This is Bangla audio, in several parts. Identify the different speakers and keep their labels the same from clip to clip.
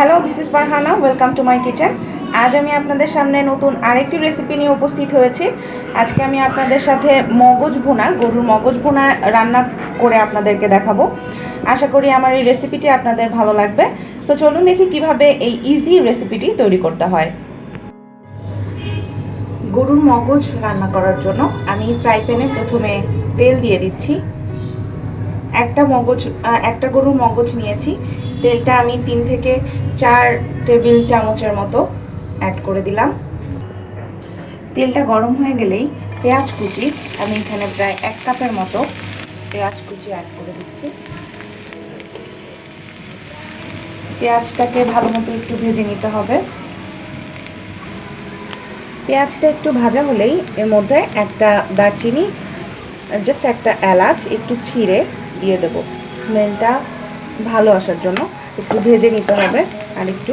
Speaker 1: Hello this is Farhana welcome to my kitchen আজ আমি আপনাদের সামনে নতুন আরেকটি রেসিপি নিয়ে উপস্থিত হয়েছি। আজকে আমি আপনাদের সাথে মগজ ভুনা, গরুর মগজ ভুনা রান্না করে আপনাদেরকে দেখাবো। আশা করি আমার এই রেসিপিটি আপনাদের ভালো লাগবে। সো চলুন দেখি কীভাবে এই ইজি রেসিপিটি তৈরি করতে হয়। গরুর মগজ রান্না করার জন্য আমি ফ্রাই প্যানে প্রথমে তেল দিয়ে দিচ্ছি। একটা মগজ একটা গরুর মগজ নিয়েছি। তেলটা আমি তিন থেকে চার টেবিল চামচের মতো অ্যাড করে দিলাম। তেলটা গরম হয়ে গেলেই পেঁয়াজ কুচি, আমি এখানে প্রায় এক কাপের মতো পেঁয়াজ কুচি অ্যাড করে দিচ্ছি। পেঁয়াজটাকে ভালো মতো একটু ভেজে নিতে হবে। পেঁয়াজটা একটু ভাজা হলেই এর মধ্যে একটা দারচিনি জাস্ট একটা এলাচ, একটু ছিঁড়ে দিয়ে দেবো। স্মেলটা ভালো আসার জন্য একটু ভেজে নিতে হবে আর একটু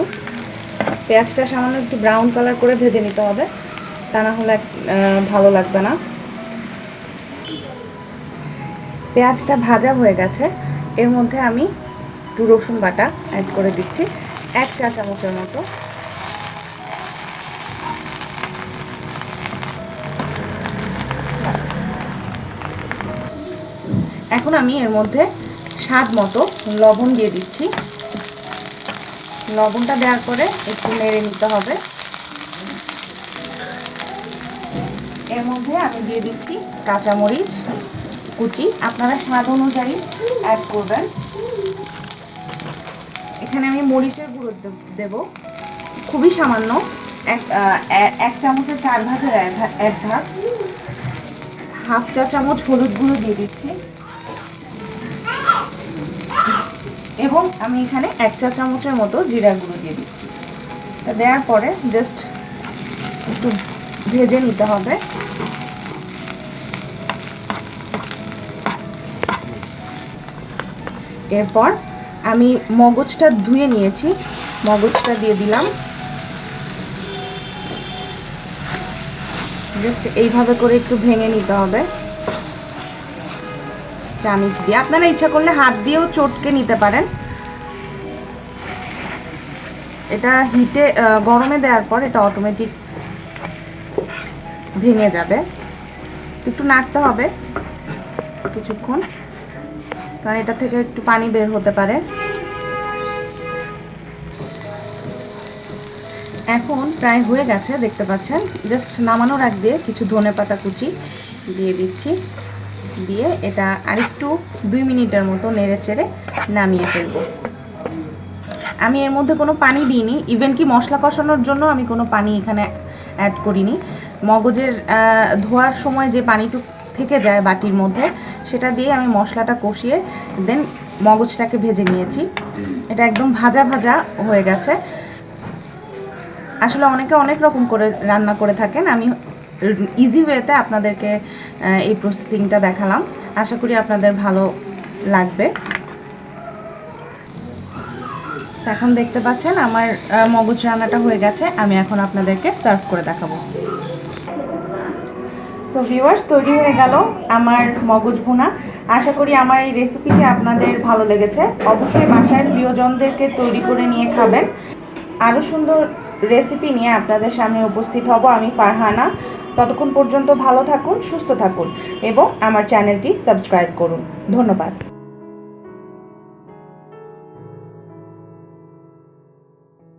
Speaker 1: পেঁয়াজটা সামান্য একটু ব্রাউন কালার করে ভেজে নিতে হবে। তা না হলে ভালো লাগবে না। পেঁয়াজটা ভাজা হয়ে গেছে। এর মধ্যে আমি একটু রসুন বাটা অ্যাড করে দিচ্ছি, এক চা চামচের মতো। এখন আমি এর মধ্যে স্বাদ মতো লবণ দিয়ে দিচ্ছি। লবণটা দেওয়ার পরে একটু নেড়ে নিতে হবে। এর মধ্যে আমি দিয়ে দিচ্ছি কাঁচামরিচ, কুচি। আপনারা স্বাদ অনুযায়ী অ্যাড করবেন। এখানে আমি মরিচের গুঁড়ো দেব। খুবই সামান্য। এক এক চামচের চার ভাগের এক ভাগ। হাফ চা চামচ হলুদ গুঁড়ো দিয়ে দিচ্ছি। এবং আমি এখানে এক চা চামচের মতো জিরা গুঁড়ো দিয়ে দিচ্ছি। দেওয়ার পরে জাস্ট একটু ভেজে নিতে হবে। এরপর আমি মগজটা ধুয়ে নিয়েছি। মগজটা দিয়ে দিলাম। জাস্ট এইভাবে করে একটু ভেঙে নিতে হবে। চামিচ দিয়ে, আপনারা ইচ্ছা করলে হাত দিয়েও চটকে নিতে পারেন। এটা হিটে গরমে দেওয়ার পর এটা অটোমেটিক ভেঙে যাবে। একটু নাড়তে হবে কিছুক্ষণ, কারণ এটা থেকে একটু পানি বের হতে পারে। এখন প্রায় হয়ে গেছে, দেখতে পাচ্ছেন। জাস্ট নামানোর আগ দিয়ে কিছু ধনে পাতা কুচি দিয়ে দিচ্ছি। দিয়ে এটা আরেকটু দুই মিনিটের মতো নেড়ে চেড়ে নামিয়ে ফেলব। আমি এর মধ্যে কোনো পানি দিইনি। ইভেন কি মশলা কষানোর জন্য আমি কোনো পানি এখানে অ্যাড করিনি। মগজের ধোয়ার সময় যে পানিটুক থেকে যায় বাটির মধ্যে, সেটা দিয়ে আমি মশলাটা কষিয়ে দেন মগজটাকে ভেজে নিয়েছি। এটা একদম ভাজা ভাজা হয়ে গেছে। আসলে অনেকে অনেক রকম করে রান্না করে থাকেন। আমি ইজি ওয়েতে আপনাদেরকে এই প্রসেসিংটা দেখালাম। আশা করি আপনাদের ভালো লাগবে। এখন দেখতে পাচ্ছেন, আমার মগজ রান্নাটা হয়ে গেছে। আমি এখন আপনাদেরকে সার্ভ করে দেখাবো। তো ভিউয়ার্স তৈরি হয়ে গেল আমার মগজ ভুনা। আশা করি আমার এই রেসিপিটি আপনাদের ভালো লেগেছে। অবশ্যই বাসায় প্রিয়জনদেরকে তৈরি করে নিয়ে খাবেন। আরও সুন্দর রেসিপি নিয়ে আপনাদের সামনে উপস্থিত হব আমি, ফারহানা। ততক্ষণ পর্যন্ত ভালো থাকুন সুস্থ থাকুন এবং আমার চ্যানেলটি সাবস্ক্রাইব করুন। ধন্যবাদ।